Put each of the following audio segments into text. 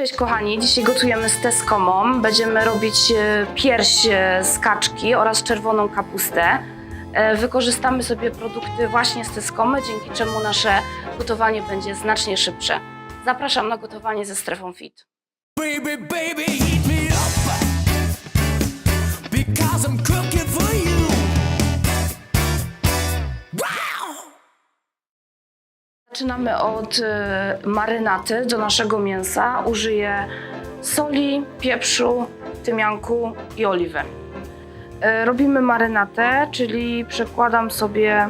Cześć kochani, dzisiaj gotujemy z teskomą. Będziemy robić e, pierś z kaczki oraz czerwoną kapustę. E, Wykorzystamy sobie produkty właśnie z teskomy, dzięki czemu nasze gotowanie będzie znacznie szybsze. Zapraszam na gotowanie ze strefą FIT. Baby, baby, Zaczynamy od e, marynaty do naszego mięsa. Użyję soli, pieprzu, tymianku i oliwy. E, Robimy marynatę, czyli przekładam sobie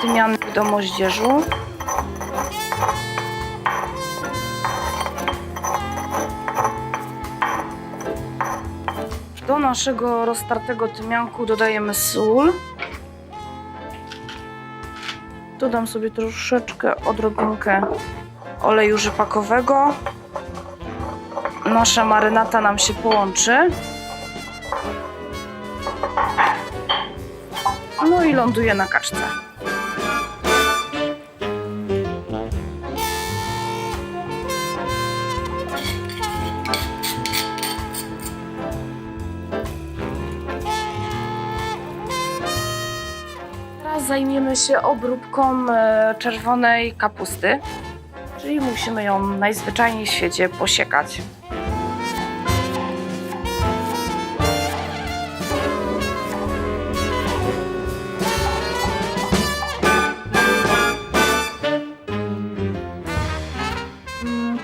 tymianek do moździerzu. Do naszego roztartego tymianku dodajemy sól. Dodam sobie troszeczkę, odrobinkę oleju rzepakowego. Nasza marynata nam się połączy. No i ląduje na kaczce. Teraz zajmiemy się obróbką e, czerwonej kapusty, czyli musimy ją najzwyczajniej w świecie posiekać.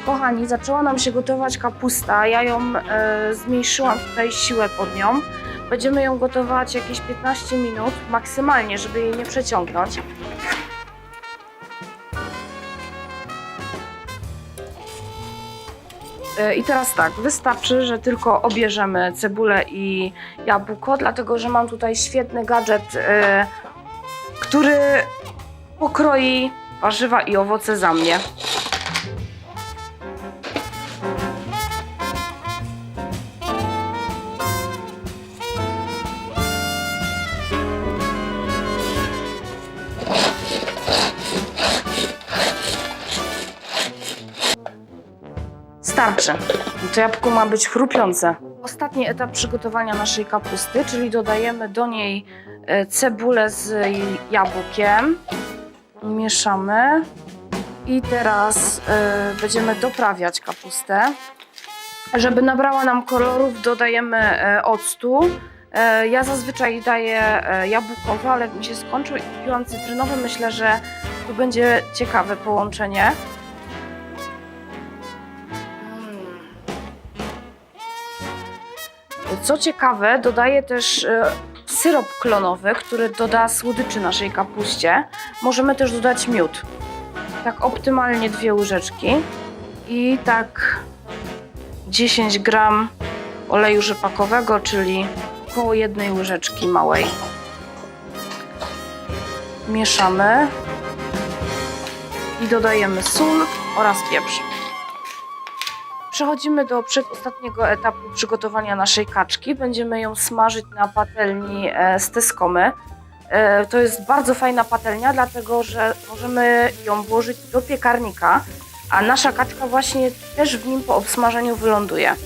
Kochani, zaczęła nam się gotować kapusta. Ja ją e, zmniejszyłam tutaj siłę pod nią. Będziemy ją gotować jakieś 15 minut maksymalnie, żeby jej nie przeciągnąć. E, I teraz tak, wystarczy, że tylko obierzemy cebulę i jabłko, dlatego że mam tutaj świetny gadżet, e, który pokroi warzywa i owoce za mnie. Starczy. To jabłko ma być chrupiące. Ostatni etap przygotowania naszej kapusty, czyli dodajemy do niej e, cebulę z jabłkiem. Mieszamy. I teraz e, będziemy doprawiać kapustę. Żeby nabrała nam kolorów, dodajemy e, octu. Ja zazwyczaj daję jabłkowy, ale mi się skończył i kupiłam cytrynowy. Myślę, że tu będzie ciekawe połączenie. Co ciekawe, dodaję też e, syrop klonowy, który doda słodyczy naszej kapuście. Możemy też dodać miód. Tak optymalnie dwie łyżeczki i tak 10 gram oleju rzepakowego, czyli około jednej łyżeczki małej. Mieszamy i dodajemy sól oraz pieprz. Przechodzimy do przedostatniego etapu przygotowania naszej kaczki. Będziemy ją smażyć na patelni e, z teskomy. E, To jest bardzo fajna patelnia, dlatego że możemy ją włożyć do piekarnika, a nasza kaczka właśnie też w nim po obsmażeniu wyląduje.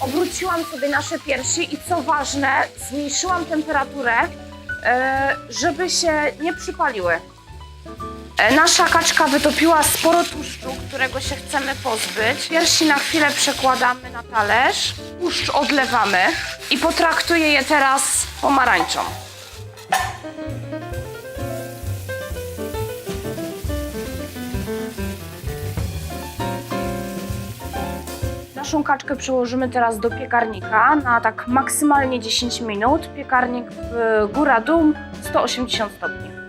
Obróciłam sobie nasze piersi i co ważne, zmniejszyłam temperaturę, e, żeby się nie przypaliły. E, Nasza kaczka wytopiła sporo tłuszczu, którego się chcemy pozbyć. Piersi na chwilę przekładamy na talerz, tłuszcz odlewamy i potraktuję je teraz pomarańczą. Naszą kaczkę przełożymy teraz do piekarnika na tak maksymalnie 10 minut. Piekarnik w góra-dół 180 stopni.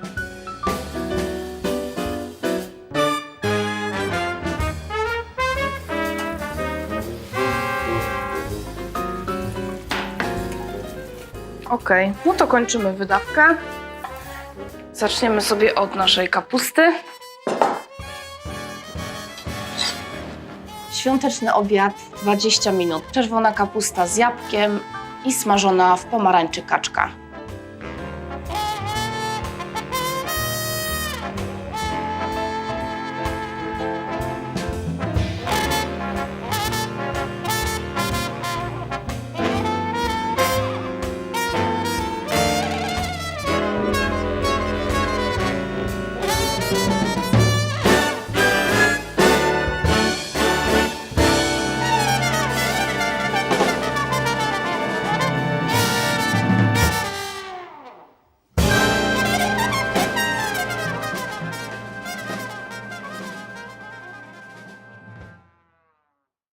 Ok, no to kończymy wydawkę. Zaczniemy sobie od naszej kapusty. Świąteczny obiad 20 minut. Czerwona kapusta z jabłkiem i smażona w pomarańczy kaczka.